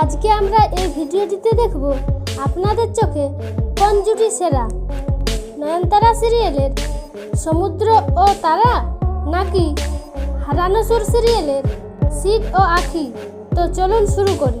আজকে আমরা এই ভিডিওটিতে দেখব আপনাদের চোখে কোন জুটি সেরা? নয়নতারা সিরিয়ালের সমুদ্র ও তারা নাকি হারানোসুর সিরিয়ালের সিট ও আখি? তো চলুন শুরু করি।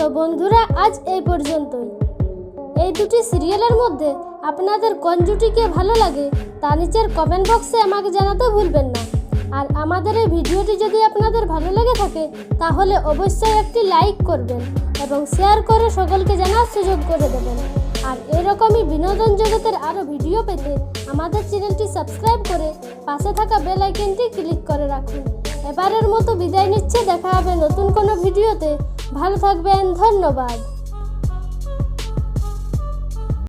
তো বন্ধুরা, আজ এই পর্যন্তই। এই দুটি সিরিয়ালের মধ্যে আপনাদের কোন জুটিকে ভালো লাগে, তা নিচের কমেন্ট বক্সে আমাকে জানাতে ভুলবেন না। আর আমাদের এই ভিডিওটি যদি আপনাদের ভালো লেগে থাকে, তাহলে অবশ্যই একটি লাইক করবেন এবং শেয়ার করে সকলকে জানার সুযোগ করে দেবেন। আর এরকমই বিনোদন জগতের আরও ভিডিও পেতে আমাদের চ্যানেলটি সাবস্ক্রাইব করে পাশে থাকা বেল আইকনটি ক্লিক করে রাখুন। এবারের মতো বিদায় নিচ্ছে, দেখা হবে নতুন কোনো ভিডিওতে ভালো থাকবেন ধন্যবাদ।